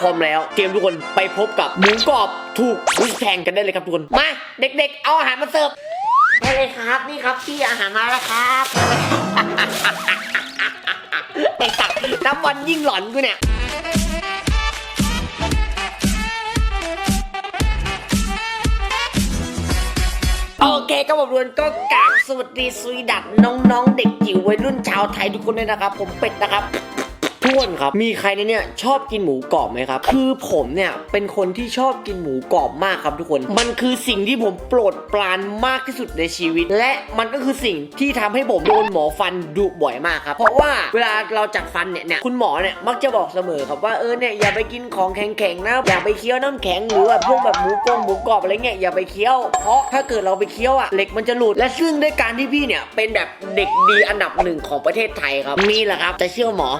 พร้อมแล้วเตรียมทุกคนไปพบกับหมูกรอบถูกวิแทงกันได้เลยครับทุกคน มา เด็กๆ เอาอาหารมาเสิร์ฟได้เลยครับนี่ครับพี่อาหารมาแล้วครับไอ้สัตว์น้ำวันยิ่งหลอนกูเนี่ยโอเคก็ผมรวนก็กราบสวัสดีสวีดัตน้องๆ เด็กจิ๋ววัยรุ่นชาวไทยทุกคนด้วยนะครับ ผมเป็ดนะครับ ทุกคนครับ มีใครในเนี่ยชอบกินหมูกรอบไหมครับ คือผมเนี่ยเป็นคนที่ชอบกินหมูกรอบมากครับทุกคน มันคือสิ่งที่ผมโปรดปรานมากที่สุดในชีวิต และมันก็คือสิ่งที่ทำให้ผมโดนหมอฟันดุบ่อยมากครับ เพราะว่าเวลาเราจัดฟันเนี่ยเนี่ยคุณหมอเนี่ยมักจะบอกเสมอครับว่าเออเนี่ยอย่าไปกินของแข็งๆนะอย่าไปเคี้ยวน้ำแข็งหรือแบบพวกแบบหมูกรอบหมูกรอบอะไรเงี้ยอย่าไปเคี้ยว เพราะถ้าเกิดเราไปเคี้ยวอะเหล็กมันจะหลุดและซึ่งด้วยการที่พี่เนี่ยเป็นแบบเด็กดีอันดับหนึ่งของประเทศไทยครับนี่แหละครับจะเชื่อหมอ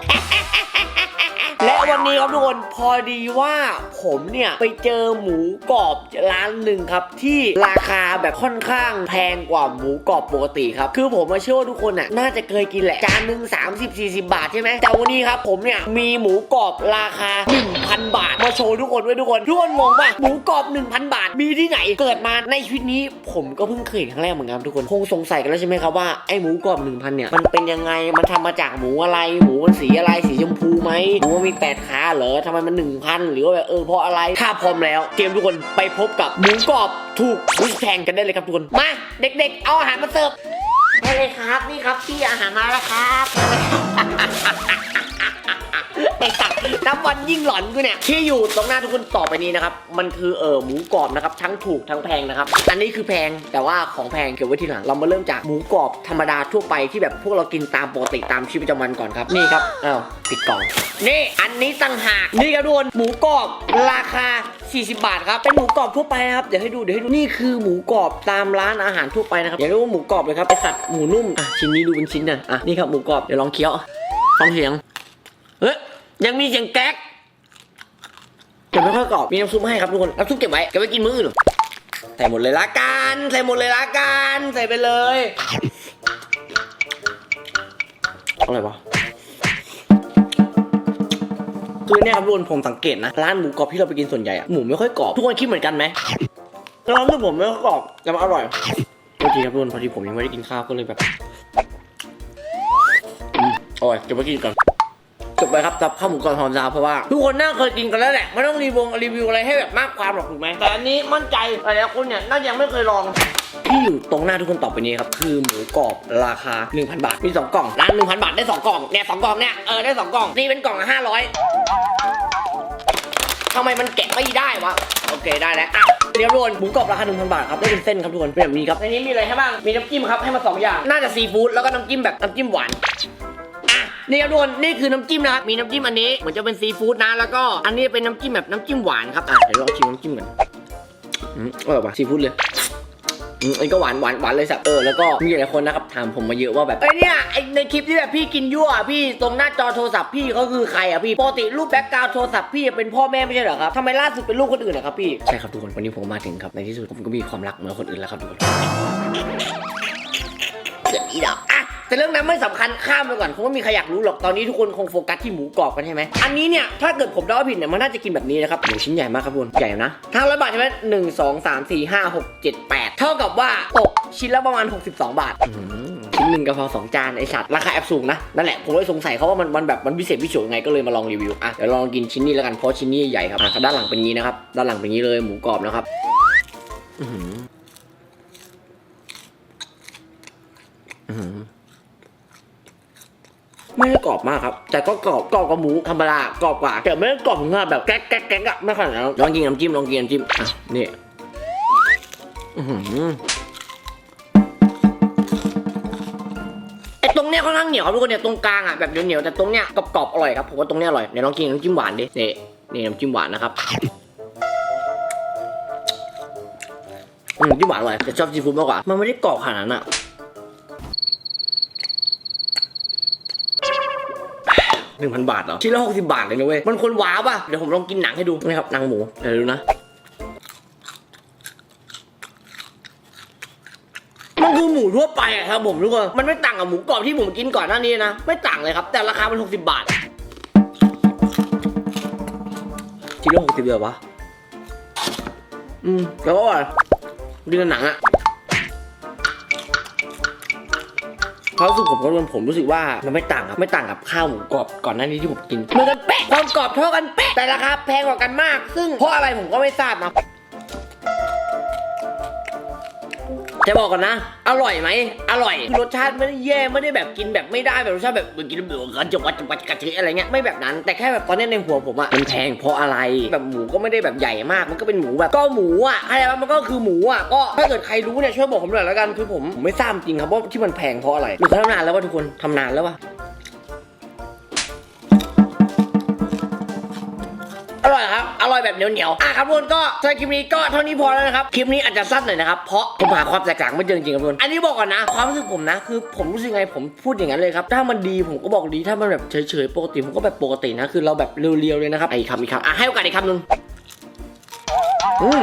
วันนี้ครับทุกคนพอดีว่าผมเนี่ยไปเจอหมูกรอบร้านหนึ่งครับที่ราคาแบบค่อนข้างแพงกว่าหมูกรอบปกติครับคือผมมาเชื่อว่าทุกคนน่ะน่าจะเคยกินแหละจานหนึ่ง30 40 บาทใช่ไหมแต่วันนี้ครับผมเนี่ยมีหมูกรอบราคา 1,000 บาท มาโชว์ทุกคนไว้ทุกคนทุกคนงงป่ะหมูกรอบ 1,000 บาท มีที่ไหนเกิดมาในชีวิตนี้ ผมก็เพิ่งเคยเห็นครั้งแรกเหมือนกันทุกคนคงสงสัยกันแล้วใช่ไหมครับว่าไอ้หมูกรอบ 1,000เนี่ยมันเป็นยังไงมันทำมาจากหมูอะไรหมูมันสีอะไรสีชมพูไหมหมูมีแต8ขาเหรอทำไมมัน1,000 หรือว่าแบบเออเพราะอะไร ถ้าพร้อมแล้ว เกมทุกคนไปพบกับหมูกรอบถูกวิสแทงกันได้เลยครับทุกคน มา เด็กๆ เอาอาหารมาเสิร์ฟไปเลยครับนี่ครับพี่อาหารมาแล้วครับ ไอ้สัตว์น้ำวันยิ่งหลอนกูเนี่ยที่อยู่ตรงหน้าทุกคนต่อไปนี้นะครับ มันคือเออหมูกรอบนะครับ ทั้งถูกทั้งแพงนะครับ อันนี้คือแพงแต่ว่าของแพงเก็บไว้ทีหลัง เรามาเริ่มจากหมูกรอบธรรมดาทั่วไปที่แบบพวกเรากินตามปกติตามชีวิตประจำวันก่อนครับ นี่ครับ อ้าวปิดกล่อง นี่อันนี้ต่างหาก นี่ครับทุกคนหมูกรอบราคา 40 บาทครับ เป็นหมูกรอบทั่วไปนะครับ เดี๋ยวให้ดู เดี๋ยวให้ดู นี่คือหมูกรอบตามร้านอาหารทั่วไปนะครับ อย่าเรียกว่าหมูกรอบเลยครับไอสัตว์หมูนุ่ม อะชิ้นนี้ดูเป็นชิ้นนะอะนี่ครับหมูกรอบ เดี๋ยวลองเคี้ยวฟังเสียง เฮ้ย ยังมีเสียงแก๊กเก็บไม่ค่อยกรอบมีน้ำซุปให้ครับทุกคนน้ำซุปเก็บไว้เก็บไว้กินมื้ออื่นใส่หมดเลยละกันใส่หมดเลยละกันใส่ไปเลยอะไรวะคือเนี่ยครับทุกคนผมสังเกตนะร้านหมูกรอบที่เราไปกินส่วนใหญ่อะหมูไม่ค่อยกรอบทุกคนคิดเหมือนกันไหมร้านที่ผมไม่ค่อยกรอบแต่มันอร่อยโทษทีครับทุกคนพอดีผมยังไม่ได้กินข้าวก็เลยแบบอืมอร่อยเก็บไว้กินก่อน ไปครับกับข้าวหมูกรอบหอมดาวเพราะว่าทุกคนน่าเคยกินกันแล้วแหละไม่ต้องรีวิวรีวิวอะไรให้แบบมากความหรอกถูกไหมแต่อันนี้มั่นใจหลายๆคนเนี่ยน่าจะยังไม่เคยลองที่อยู่ตรงหน้าทุกคนต่อไปนี้ครับคือหมูกรอบราคา 1,000 บาทมี 2 กล่องร้าน1,000 บาทได้ 2 กล่องเนี่ยสองกล่องเนี่ยเออได้2กล่องนี่เป็นกล่องละ500ทำไมมันแกะไม่ได้วะโอเคได้แล้วอะเดี๋ยวทุกคนหมูกรอบราคา1,000 บาทครับได้เป็นเส้นครับทุกคนเป็นแบบนี้ครับในนี้มีอะไรให้บ้างมีน้ำจิ้มครับให้มาสองอย่างน่าจะซีฟู้ดแล้วก็น้ำจิ้มแบบน้ำจิ้มหวานอะ นี่ครับทุกคนนี่คือน้ำจิ้มนะครับมีน้ำจิ้มอันนี้เหมือนจะเป็นซีฟู้ดนะแล้วก็อันนี้เป็นน้ำจิ้มแบบน้ำจิ้มหวานครับอะเดี๋ยวลองชิมน้ำจิ้มกันอืมอร่อยว่ะซีฟู้ดเลยอืมอันนก็หวานหวานหวานเลยสับเออแล้วก็มีหลายคนนะครับถามผมมาเยอะว่าแบบไอ้ยเนี่ยไอ้ในคลิปที่แบบพี่กินยั่วอะพี่ตรงหน้าจอโทรศัพท์พี่เขาคือใครอะพี่ปกติรูปแบ็กกราวด์โทรศัพท์พี่เป็นพ่อแม่ไม่ใช่เหรอครับทำไมล่าสุดเป็นลูกคนอื่นนะครับพี่ใช่ครับทุกคนวันนี้ผมมาถึงครับในที่สุดผมก็มีความรักเหมือนคนอื่นแล้วครับทุกคน แต่เรื่องนั้นไม่สำคัญข้ามไปก่อนคงไม่มีใครอยากรู้หรอกตอนนี้ทุกคนคงโฟกัสที่หมูกรอบกันใช่ไหมอันนี้เนี่ยถ้าเกิดผมเดาผิดเนี่ยมันน่าจะกินแบบนี้นะครับหมูชิ้นใหญ่มากครับคุณใหญ่นะห้าร้อยบาทใช่ไหมหนึ่งสองสามสี่ห้าหกเจ็ดแปดเท่ากับว่าตกชิ้นละประมาณ 62 บาทอื้อหือชิ้นหนึ่งกะเพราสองจานไอสัตว์ราคาแอบสูงนะนั่นแหละผมเลยสงสัยเขาว่ามันมันแบบมันพิเศษพิโสยังไงก็เลยมาลองรีวิวอะเดี๋ยวลองกินชิ้นนี้แล้วกันเพราะชิ้นนี้ใหญ่ครับอะด้านหลังเป็นงนี้นะครับด้านหลังเป็นงี้เลยหมูกรอบนะครับอื้อหืออื้อหือ ไม่ได้กรอบมากครับ แต่ก็กรอบกรอบกับหมูธรรมดากรอบกว่าแต่ไม่ได้กรอบถึงขนาดแบบแก๊กแก๊กแก๊กอะไม่ขนาดนั้นลองกินน้ำจิ้มลองกินน้ำจิ้มอะนี่ไอตรงเนี้ยค่อนข้างเหนียวครับทุกคนเนี่ยตรงกลางอะแบบเหนียวๆแต่ตรงเนี้ยกรอบๆอร่อยครับผมว่าตรงเนี้ยอร่อยเดี๋ยวลองกินน้ำจิ้มหวานดินี่นี่น้ำจิ้มหวานนะครับอืมจิ้มหวานอร่อยแต่ชอบซีฟู้ดมากกว่ามันไม่ได้กรอบขนาดนั้นอะ หนึ่งพันบาทเหรอชิ้นละหกสิบาทเลยนะเว้ยมันคนว้าป่ะเดี๋ยวผมลองกินหนังให้ดูนะครับหนังหมูเดี๋ยวดูนะมันคือหมูทั่วไปอะครับผมทุกคนมันไม่ต่างกับหมูกรอบที่ผมกินก่อนหน้านี้นะ ไม่ต่างเลยครับ แต่ราคามันหกสิบาทชิ้นละหกสิบเดียววะอืมแล้วก็อร่อยดีกับหนังอะ ความรู้สึกผมก็รวมผมรู้สึกว่ามันไม่ต่างครับไม่ต่างกับข้าวหมูกรอบก่อนหน้านี้ที่ผมกินเหมือนกันเป๊ะความกรอบเท่ากันเป๊ะแต่ราคาแพงกว่ากันมาก ซึ่งเพราะอะไรผมก็ไม่ทราบนะ จะบอกก่อนนะ อร่อยไหม อร่อย รสชาติไม่ได้แย่ไม่ได้แบบกินแบบไม่ได้แบบรสชาติแบบกินแบบกันจะวัดจะวัดกะทิอะไรเงี้ยไม่แบบนั้น แต่แค่แบบตอนนี้ในหัวผมอะมันแพงเพราะอะไรแบบหมูก็ไม่ได้แบบใหญ่มากมันก็เป็นหมูแบบก็หมูอะอะไรวะมันก็คือหมูอะก็ถ้าเกิดใครรู้เนี่ยช่วยบอกผมหน่อยแล้วกันคือผมไม่ทราบจริงครับว่าที่มันแพงเพราะอะไรหรือเขาทำนานแล้ววะทุกคนทำนานแล้ววะ ร่อยครับ อร่อยแบบเหนียวเหนียวๆอะครับทุกคนก็คลิปนี้ก็เท่านี้พอแล้วนะครับ คลิปนี้อาจจะสั้นหน่อยนะครับ เพราะผมหาความแตกต่างไม่เจอจริงๆครับทุกคน อันนี้บอกก่อนนะ ความรู้สึกผมนะ คือผมรู้สึกไงผมพูดอย่างนั้นเลยครับ ถ้ามันดีผมก็บอกดี ถ้ามันแบบเฉยๆ ปกติผมก็แบบปกตินะ คือเราแบบเรียวๆเลยนะครับอีกคำอีกคำอะให้โอกาสอีกคำหนึ่งอืม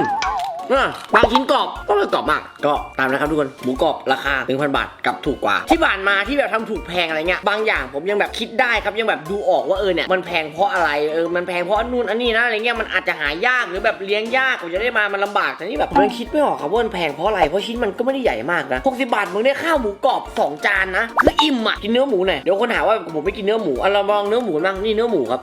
อะบางชิ้นกรอบก็ไม่กรอบมาก ก็ตามนะครับทุกคน หมูกรอบราคา 1,000 บาทกับถูกกว่า ที่ผ่านมาที่แบบทำถูกแพงอะไรเงี้ย บางอย่างผมยังแบบคิดได้ครับ ยังแบบดูออกว่าเออเนี่ยมันแพงเพราะอะไร เออ มันแพงเพราะนู่นอันนี้นะอะไรเงี้ย มันอาจจะหายากหรือแบบเลี้ยงยากกว่าจะได้มา มันลำบากแต่นี่แบบผมยังคิดไม่ออกครับว่ามันแพงเพราะอะไร เพราะชิ้นมันก็ไม่ได้ใหญ่มากนะ60บาทมึงได้ข้าวหมูกรอบสองจานนะคืออิ่มอะกินเนื้อหมูหน่อยเดี๋ยวคนหาว่าผมไม่กินเนื้อหมูอะเราลองเนื้อหมูบ้างนี่เนื้อหมูครับ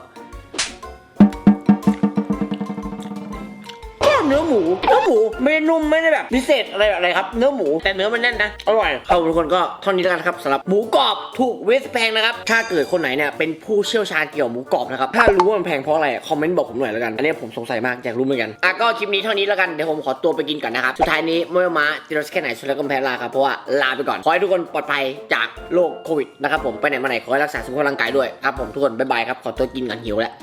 นื้อหมู เนื้อหมูไม่ได้นุ่มไม่ได้แบบพิเศษอะไรแบบอะไรครับ เนื้อหมูแต่เนื้อมันแน่นนะ อร่อยครับทุกคนก็เท่านี้แล้วกันครับสำหรับหมูกรอบถูกเวสแพงนะครับ ถ้าเกิดคนไหนเนี่ยเป็นผู้เชี่ยวชาญเกี่ยวกับหมูกรอบนะครับ ถ้ารู้ว่ามันแพงเพราะอะไรคอมเมนต์บอกผมหน่อยแล้วกัน อันนี้ผมสงสัยมากอยากรู้เหมือนกัน อะก็คลิปนี้เท่านี้แล้วกัน เดี๋ยวผมขอตัวไปกินก่อนนะครับ สุดท้ายนี้ไม่ว่ามาติรถแค่ไหนสุดแล้วก็แพ้ลาครับ เพราะว่าลาไปก่อน ขอให้ทุกคนปลอดภัยจากโรคโควิดนะครับผม ไปไหนมาไหนขอให้รักษาสุขภาพร่างกายด้วยครับผมทุกคนบ๊ายบายครับ ขอตัวกินกันหิวแล้ว